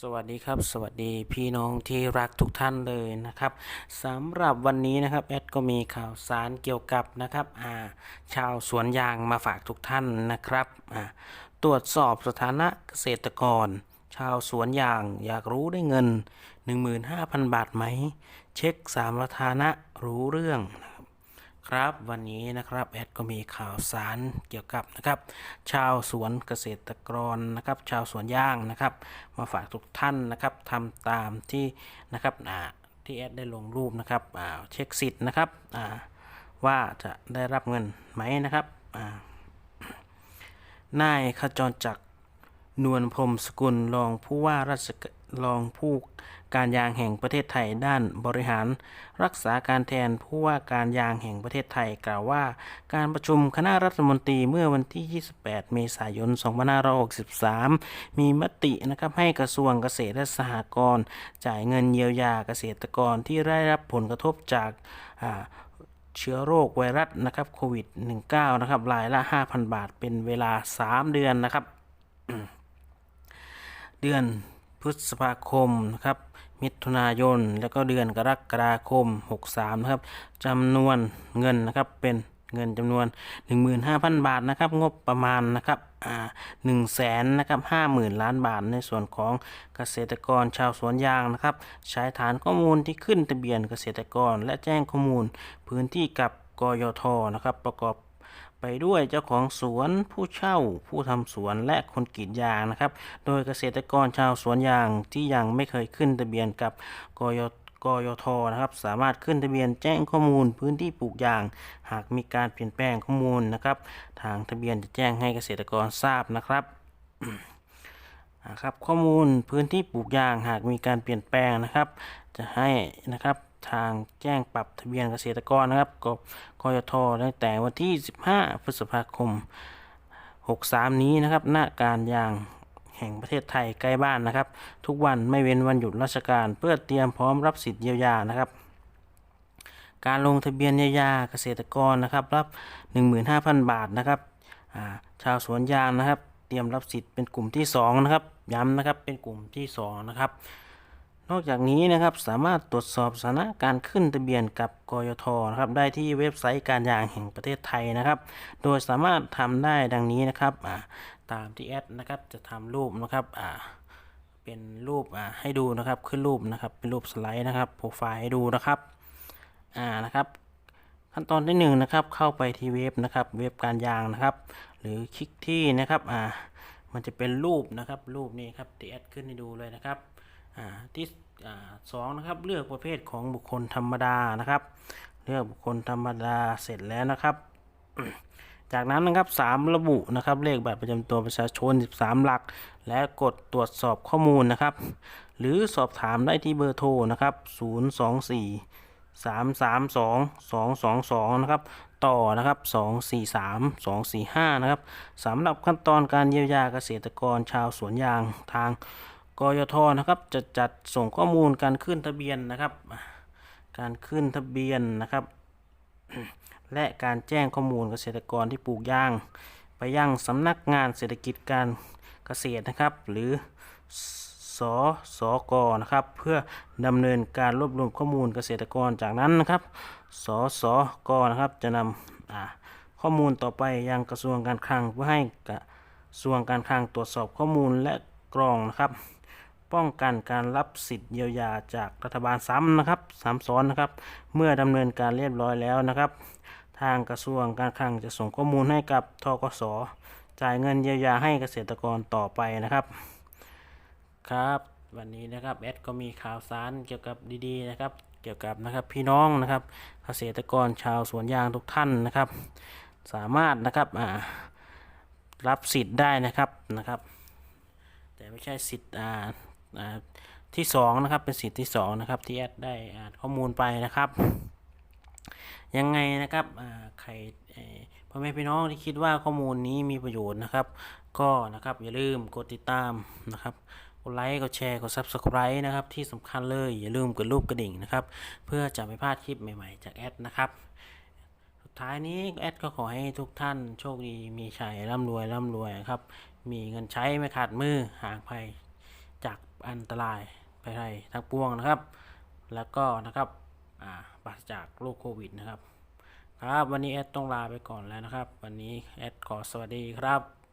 สวัสดีครับ สวัสดีพี่น้องที่รักทุกท่านเลยนะครับสำหรับวันนี้นะครับแอดก็มีข่าวสารเกี่ยวกับนะครับอ่าชาวสวนยางมาฝากทุกท่านนะครับอ่าตรวจสอบสถานะเกษตรกร ชาวสวนยางอยากรู้ได้เงิน 15,000 บาทไหม เช็คสามสถานะรู้เรื่อง ครับวันนี้นะครับแอดก็มีข่าวสารเกี่ยวกับนะครับ ชาวสวนเกษตรกรนะครับ ชาวสวนย่างนะครับ มาฝากทุกท่านนะครับทำตามที่นะครับที่แอดได้ลงรูปนะครับเช็คสิทธิ์นะครับว่าจะได้รับเงินไหมนะครับนายขจรจักรนวลพรมสกุลรองผู้ว่าราชก รองผู้การยางแห่งประเทศไทยด้านบริหาร รักษาการแทนผู้ว่าการยางแห่งประเทศไทยกล่าวว่า การประชุมคณะรัฐมนตรีเมื่อวันที่ 28 เมษายน 2563 มีมตินะครับให้กระทรวงเกษตรและสหกรณ์จ่ายเงินเยียวยาเกษตรกรที่ได้รับผลกระทบจากเชื้อโรคไวรัสนะครับโควิด -19 นะครับรายละ 5,000 บาทเป็นเวลา 3 เดือนนะครับเดือน พฤษภาคมนะครับ มิถุนายน แล้วก็เดือนกรกฎาคม 63 นะครับจำนวนเงินนะครับเป็นเงินจำนวน 15,000 บาทนะครับ งบประมาณนะครับอ่า1แสนนะครับ50,000ล้านบาท ในส่วนของเกษตรกรชาวสวนยางนะครับ ใช้ฐานข้อมูลที่ขึ้นทะเบียนเกษตรกร และแจ้งข้อมูลพื้นที่กับกยทนะครับ ประกอบ ไปด้วยเจ้าของสวนผู้เช่า ผู้ทำสวนและคนกรีดยางนะครับ โดยเกษตรกรชาวสวนยางที่ยังไม่เคยขึ้นทะเบียนกับกยกยทนะครับสามารถขึ้นทะเบียนแจ้งข้อมูลพื้นที่ปลูกยาง หากมีการเปลี่ยนแปลงข้อมูลนะครับ ทางทะเบียนจะแจ้งให้เกษตรกรทราบนะครับนะครับข้อมูลพื้นที่ปลูกยางหากมีการเปลี่ยนแปลงนะครับ จะให้นะครับ ทางแจ้งปรับทะเบียนเกษตรกรนะครับกกยทตั้งแต่วันที่ 15 พฤษภาคม 63 นี้นะครับหน้าการยางแห่งประเทศไทยใกล้บ้านนะครับ ทุกวันไม่เว้นวันหยุดราชการ เพื่อเตรียมพร้อมรับสิทธิ์เยียวยานะครับ การลงทะเบียนเยียวยาเกษตรกรนะครับรับ 15,000 บาทนะครับาชาวสวนยางนะครับ เตรียมรับสิทธิ์เป็นกลุ่มที่2นะครับย้ำนะครับเป็นกลุ่มที่2นะครับ นอกจากนี้นะครับสามารถตรวจสอบสถานะการขึ้นทะเบียนกับกยทนะครับได้ที่เว็บไซต์การยางแห่งประเทศไทยนะครับ โดยสามารถทำได้ดังนี้นะครับตามที่แอดนะครับจะทำรูปนะครับเป็นรูปให้ดูนะครับขึ้นรูปนะครับเป็นรูปสไลด์นะครับโปรไฟล์ให้ดูนะครับอ่านะครับขั้นตอนที่หนึ่งนะครับเข้าไปที่เว็บนะครับเว็บการยางนะครับ หรือคลิกที่นะครับอ่ามันจะเป็นรูปนะครับรูปนี้ครับที่แอดขึ้นให้ดูเลยนะครับ ที่อ่าสองนะครับเลือกประเภทของบุคคลธรรมดานะครับ เลือกบุคคลธรรมดาเสร็จแล้วนะครับ จากนั้นนะครับสามระบุนะครับเลขบัตรประจำตัวประชาชน 13 หลัก และกดตรวจสอบข้อมูลนะครับ หรือสอบถามได้ที่เบอร์โทรนะครับ 024 332 222 นะครับ ต่อ นะครับ 243 245 นะครับสำหรับขั้นตอนการเยียวยาเกษตรกรชาวสวนยางทาง กยทนะครับจะจัดส่งข้อมูลการขึ้นทะเบียนนะครับ การขึ้นทะเบียนนะครับ และการแจ้งข้อมูลเกษตรกรที่ปลูกยาง ไปยังสำนักงานเศรษฐกิจการเกษตรนะครับ หรือสสกนะครับ เพื่อดำเนินการรวบรวมข้อมูลเกษตรกรจากนั้นนะครับ สสกนะครับจะนำข้อมูลต่อไปยังกระทรวงการคลังเพื่อให้กระทรวงการคลังตรวจสอบข้อมูลและกรองนะครับ ป้องกันการรับสิทธิ์เยียวยาจากรัฐบาลซ้ำนะครับซ้ำซ้อนนะครับ เมื่อดำเนินการเรียบร้อยแล้วนะครับ ทางกระทรวงการคลังจะส่งข้อมูลให้กับทกสจ่ายเงินเยียวยาให้เกษตรกรต่อไปนะครับ ครับวันนี้นะครับแอดก็มีข่าวสารเกี่ยวกับดีๆนะครับ เกี่ยวกับนะครับพี่น้องนะครับ เกษตรกรชาวสวนยางทุกท่านนะครับ สามารถนะครับอ่ารับสิทธิ์ได้นะครับนะครับ แต่ไม่ใช่สิทธิ์อ่าอ่า ที่สองนะครับเป็นสิทธิ์ที่สองนะครับที่แอดได้อ่านข้อมูลไปนะครับ ยังไงนะครับใครพ่อแม่พี่น้องที่คิดว่าข้อมูลนี้มีประโยชน์นะครับ ก็นะครับอย่าลืมกดติดตามนะครับกดไลค์กดแชร์กด Subscribe นะครับที่สำคัญเลยอย่าลืมกดรูปกระดิ่งนะครับเพื่อจะไม่พลาดคลิปใหม่ๆ จากแอดนะครับสุดท้ายนี้แอดก็ขอให้ทุกท่านโชคดีมีชัยร่ำรวยร่ำรวยครับมีเงินใช้ไม่ขาดมือห่างภัย จากอันตรายภัยไทยทั้งปวงนะครับ แล้วก็นะครับอ่าปราศจากโรคโควิดนะครับ ครับ วันนี้แอดต้องลาไปก่อนแล้วนะครับ วันนี้แอดขอสวัสดีครับ